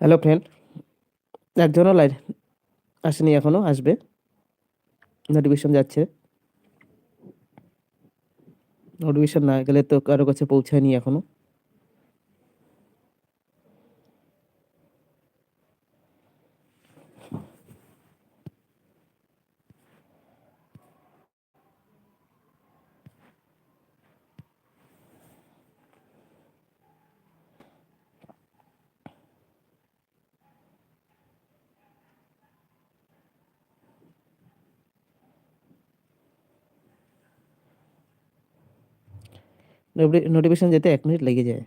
Hello friend একজনও line আসেনি এখনও আসবে। নোটিফিকেশন যাচ্ছে। নোটিফিকেশন না গেলে তো কারও কাছে পৌঁছায়নি এখনও। নোটিফিকেশন যেতে এক মিনিট লেগে যায়।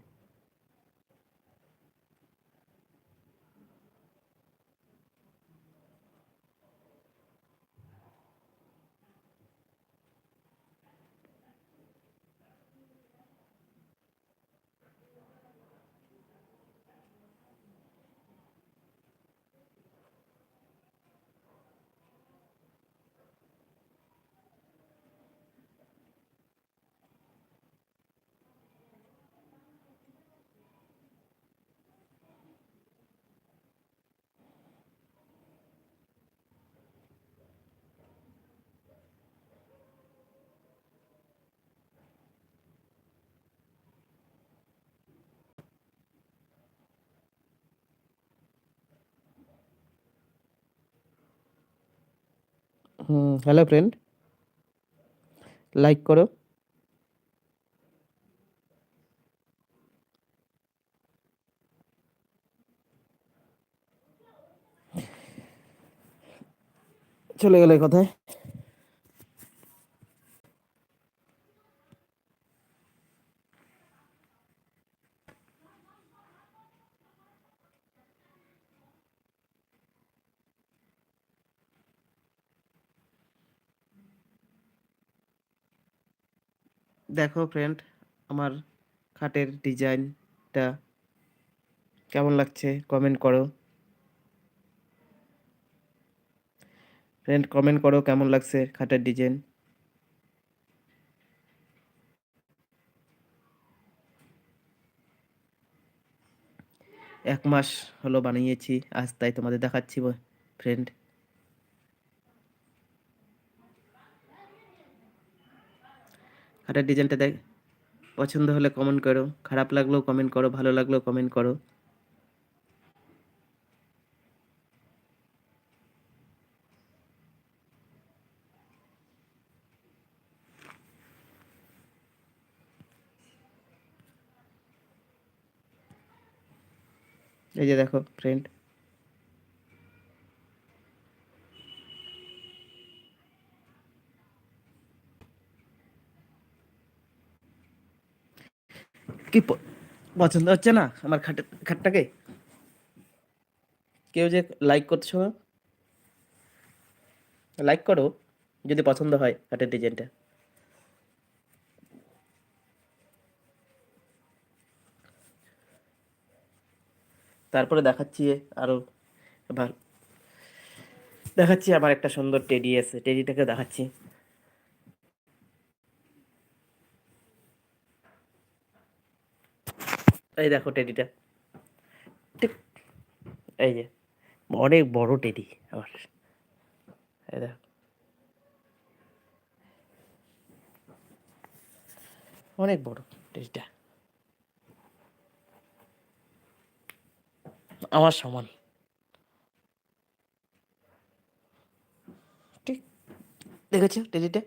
হুম হ্যালো ফ্রেন্ড লাইক করো। চলে গেলে কোথায়। দেখো ফ্রেন্ড আমার খাটের ডিজাইনটা কেমন লাগছে? কমেন্ট করো। ফ্রেন্ড কমেন্ট করো কেমন লাগছে খাটের ডিজাইন এক মাস হলো বানিয়েছি, আজ তাই তোমাদের দেখাচ্ছি ফ্রেন্ড খাটের ডিজাইনটা দেখ, পছন্দ হলে কমেন্ট করো, খারাপ লাগলেও কমেন্ট করো, ভালো লাগলেও কমেন্ট করো। এই যে দেখো ফ্রেন্ড কি পছন্দ হচ্ছে না আমার খাট খাটটাকে? কেউ যে লাইক করছ লাইক করো, যদি পছন্দ হয় খাটের ডিজাইনটা তারপরে দেখাচ্ছি আরও ভালো দেখাচ্ছি আমার একটা সুন্দর টেডি আছে টেডিটাকে দেখাচ্ছি। এই দেখো টেডিটা এই যে, অনেক বড় টেডি আমার এই দেখো। অনেক বড় টেডিটা আমার সমান। ঠিক দেখেছ টেডিটা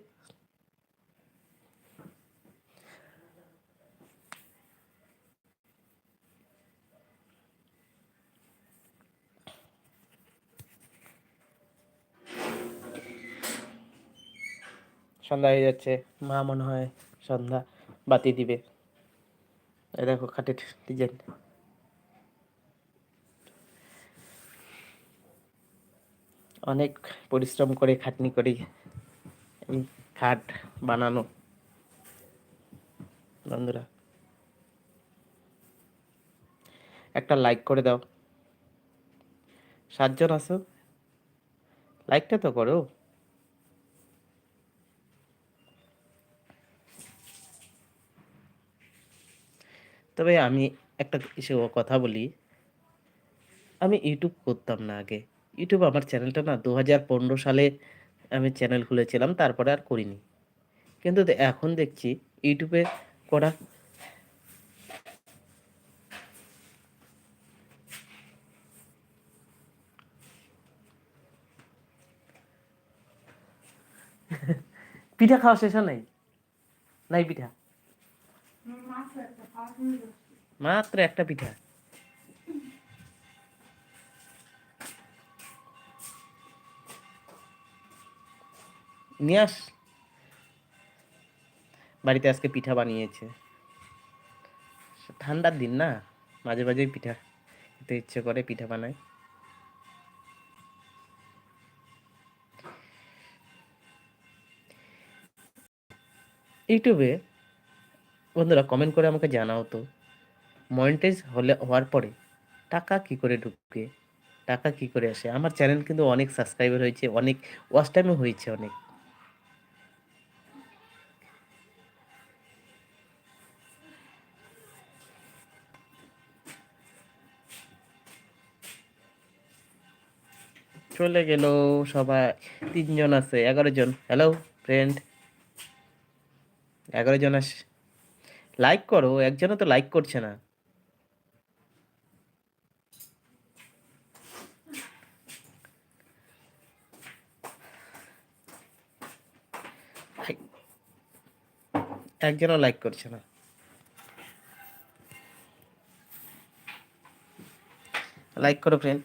সন্ধ্যা হয়ে যাচ্ছে, মা মনে হয় সন্ধ্যা বাতি দিবে। এই দেখো খাটের ডিজাইন। অনেক পরিশ্রম করে খাটনি করি, এই খাট বানানো। বন্ধুরা, একটা লাইক করে দাও। সাতজন আসো লাইকটা তো করো। তবে আমি একটা কিছু কথা বলি। আমি ইউটিউব করতাম না আগে। ইউটিউব আমার চ্যানেলটা না দু হাজার পনেরো সালে আমি চ্যানেল খুলেছিলাম, তারপরে আর করিনি। কিন্তু এখন দেখছি ইউটিউবে করা পিঠা খাওয়া শেষ নাই? নাই পিঠা? মাত্র একটা পিঠা। নিয়ে বাড়িতে আজকে পিঠা বানিয়েছে। ঠান্ডার দিন না? মাঝে মাঝে পিঠা খেতে ইচ্ছে করে, পিঠা বানায়। ইউটিউবে বন্ধুরা কমেন্ট করে আমাকে জানাও তো। মনিটাইজ হলে, হওয়ার পরে টাকা কি করে ঢুকে? টাকা কি করে আসে? আমার চ্যানেল কিন্তু অনেক সাবস্ক্রাইবার হয়েছে, অনেক ওয়াচ টাইমও হয়েছে অনেক। চলে গেল সবাই, তিনজন আছে, এগারো জন। হ্যালো ফ্রেন্ড এগারো জন আস লাইক করো একজনও তো লাইক করছে না। একজনও লাইক করছে না লাইক করো ফ্রেন্ড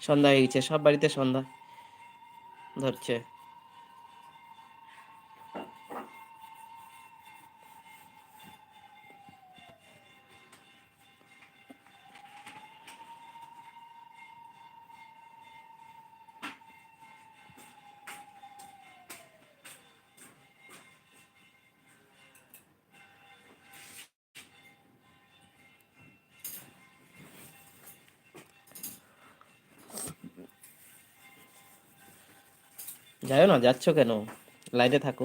সন্ধ্যা হয়ে গেছে সব বাড়িতে সন্ধ্যা ধরছে। যাও না, যাচ্ছ কেন? লাইনে থাকো।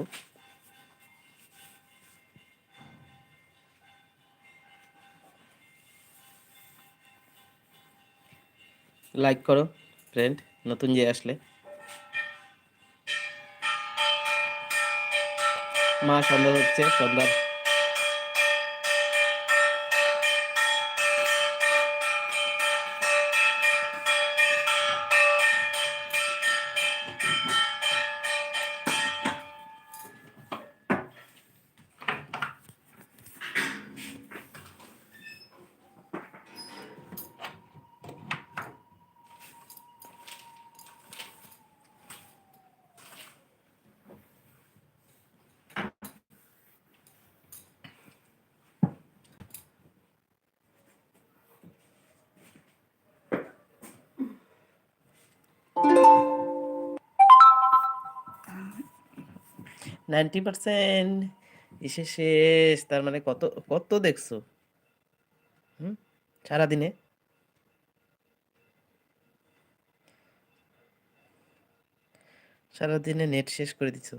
লাইক করো ফ্রেন্ড নতুন যে আসলে। মা, সন্ধ্যা হচ্ছে, সন্ধ্যা নাইনটি পার্সেন্ট, এসে শেষ, তার মানে কত কত দেখছ? হুম? সারাদিনে? সারাদিনে নেট শেষ করে দিছো।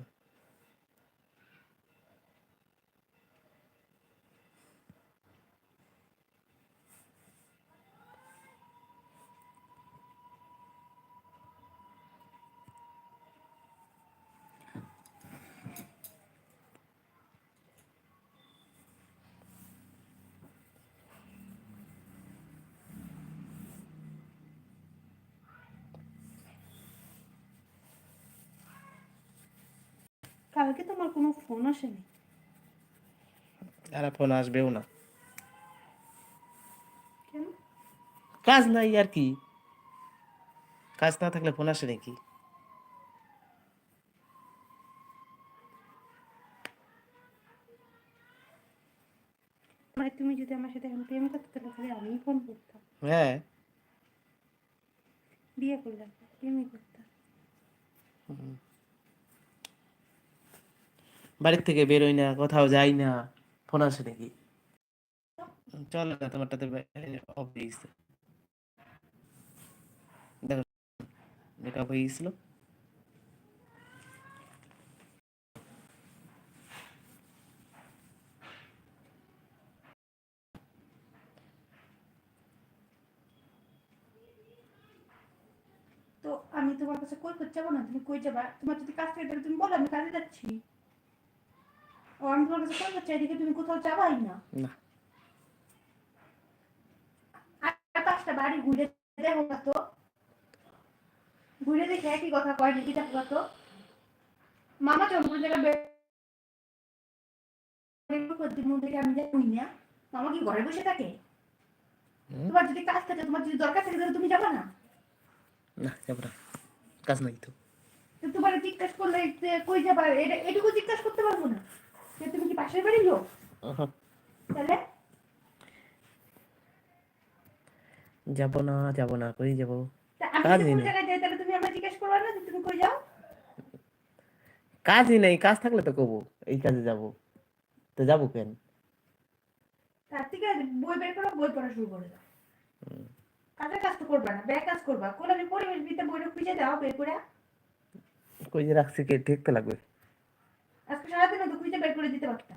কালকে তোমার কোনো ফোন আসেনি। আর ফোন আসবেও না। কেন? কাজ নাই আর কি। কাজ না থাকলে ফোন আসে নাকি? মানে তুমি যদি আমার সাথে এখন প্রেম করতে তাহলে খালি আমিই ফোন করতাম। হ্যাঁ। বিয়ে করলাম প্রেমই করতাম। বাড়ির থেকে বেরোই না, কোথাও যাই না, ফোন আসে নাকি? চলে না তোমার তাতে দেখো হয়ে তো আমি তোমার কাছে কই করতে যাব না? তুমি কই যাবা? তোমার যদি কাজ থাকে তাহলে তুমি বলো, আমি কাজে যাচ্ছি। ও আমি তোমার কাছে তুমি কোথাও যাবাই না। আর পাঁচটা বাড়ি ঘুরে দেখো তো। ঘুরে দেখে একই কথা কয় নাকি দেখো তো। মামা জায়গা থেকে আমি যাই না। মামা কি ঘরে বসে থাকে? তোমার যদি কাজ থাকে তোমার যদি দরকার থাকে তাহলে তুমি যাবে না? না যাব না। কাজ নাই তো। তোমার জিজ্ঞাসা করলে কই যাবা? এটা এটুকু জিজ্ঞাসা করতে পারব না? তুমি কি পাশের বাড়ির লোক? তাহলে? যাব না যাব না কই যাব? কাজই নেই। তাহলে তুমি আমার জিজ্ঞাসা করবে না তুমি কই যাও? কাজই নেই কাজ থাকলে তো কবো এই কাজে যাব। তো যাব কেন? তার থেকে বই বের করো বই পড়া শুরু করে দাও। কাজের কাজ তো করবা না ব্যাগ কাজ করবা। কোন আমি পরিবেশ বিদ্যা বইটা খুঁজে দাও বের করে কই রাখছি কে দেখতে লাগবে। আজকে সারাদিন তো খুঁজে বের করে দিতে পারতা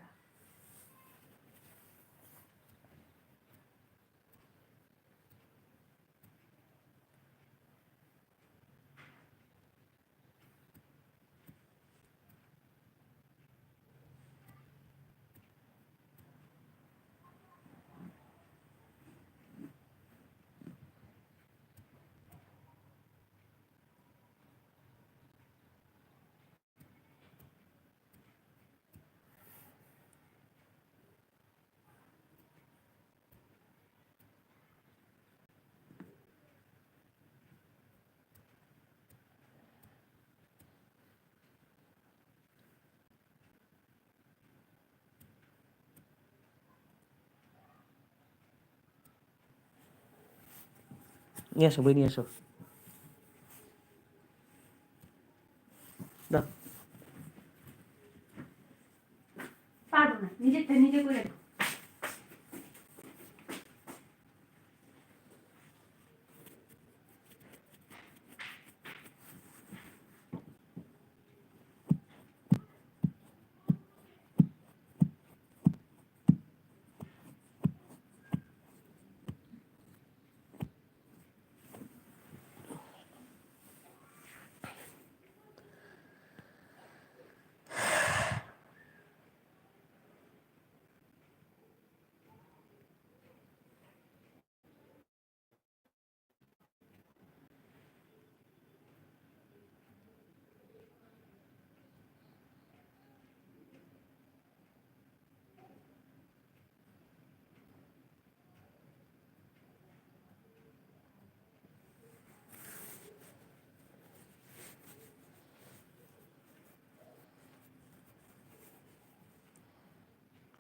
নিয়ে আসো বই নিয়ে আসো দাও পারব না নিজেরটা নিজে করে নাও।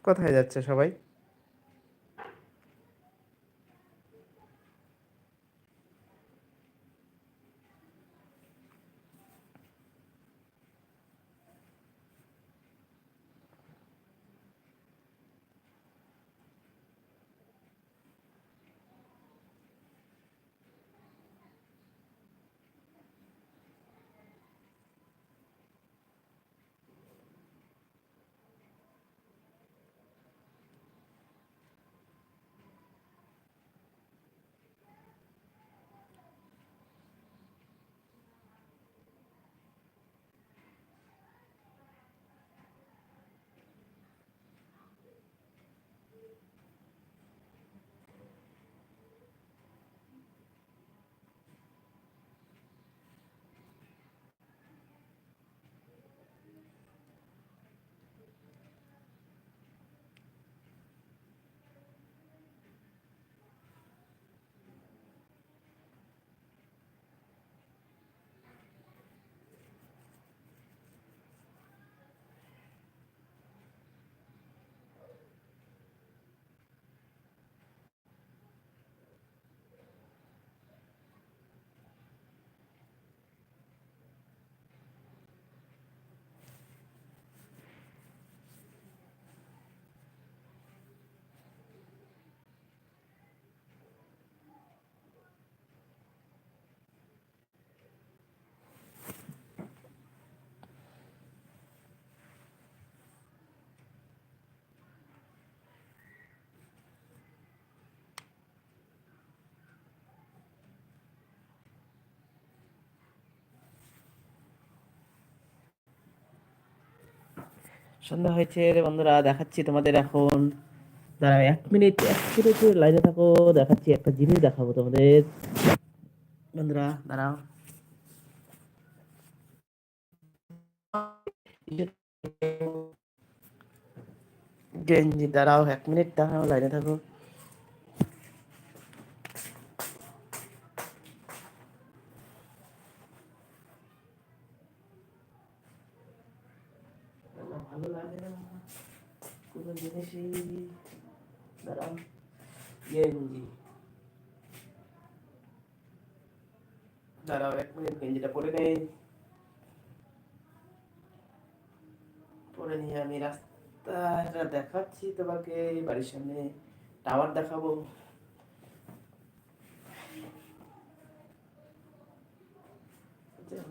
কোথায় যাচ্ছে সবাই? সন্ধ্যা হয়েছে রে বন্ধুরা, দেখাচ্ছি তোমাদের এখন। দাঁড়াও, এক মিনিট এক মিনিট লাইনে থাকো, দেখাচ্ছি একটা জিনিস দেখাবো তোমাদের। বন্ধুরা, দাঁড়াও। গেঞ্জি, দাঁড়াও, এক মিনিট দাঁড়াও লাইনে থাকো। কোনো জিনিসই দাঁড়াও গেঞ্জি দাঁড়াও এক মিনিট গেঞ্জিটা পরে নেই পরে নিয়ে আমি রাস্তাটা দেখাচ্ছি তোমাকে বাড়ির সামনে টাওয়ার দেখাবো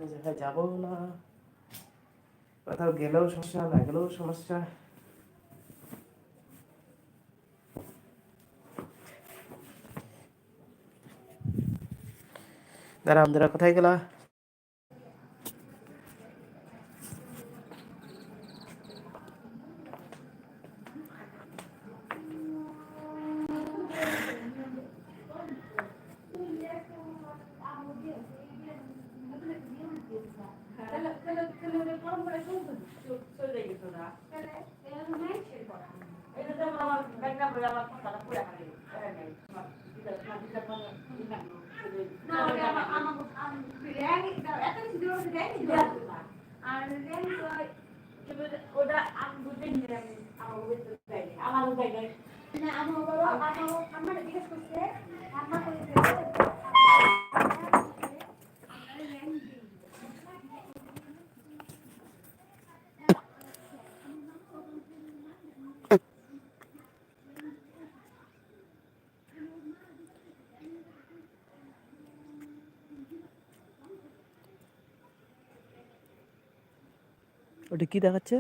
যেখানে যাব না কোথাও গেলেও সমস্যা না গেলেও সমস্যা দাঁড়া আমাদের কোথায় গেলা তাহলে তাহলে তাহলে ফর্ম করে শুনতো চলে গেছো না তাহলে এটা তো নাই ছিল করা এটা তো আমার ব্যাংক নাম্বার আমার কথাটা পুরো খালি এটা নেই তোমার দিদা তোমার দিদা ফোন দিদা না ওটা আমার আমার আমি র্যাঙ্ক এত কিছু দিও র্যাঙ্ক দিও আর র্যাঙ্ক ওটা আমি বুঝতে নিয়ে আমি আমার বুঝতে চাইনি আমার জায়গায় না আমার বাবা আমার আমার জিজ্ঞেস করছে রান্না কইছে ওটা কি দেখাচ্ছে?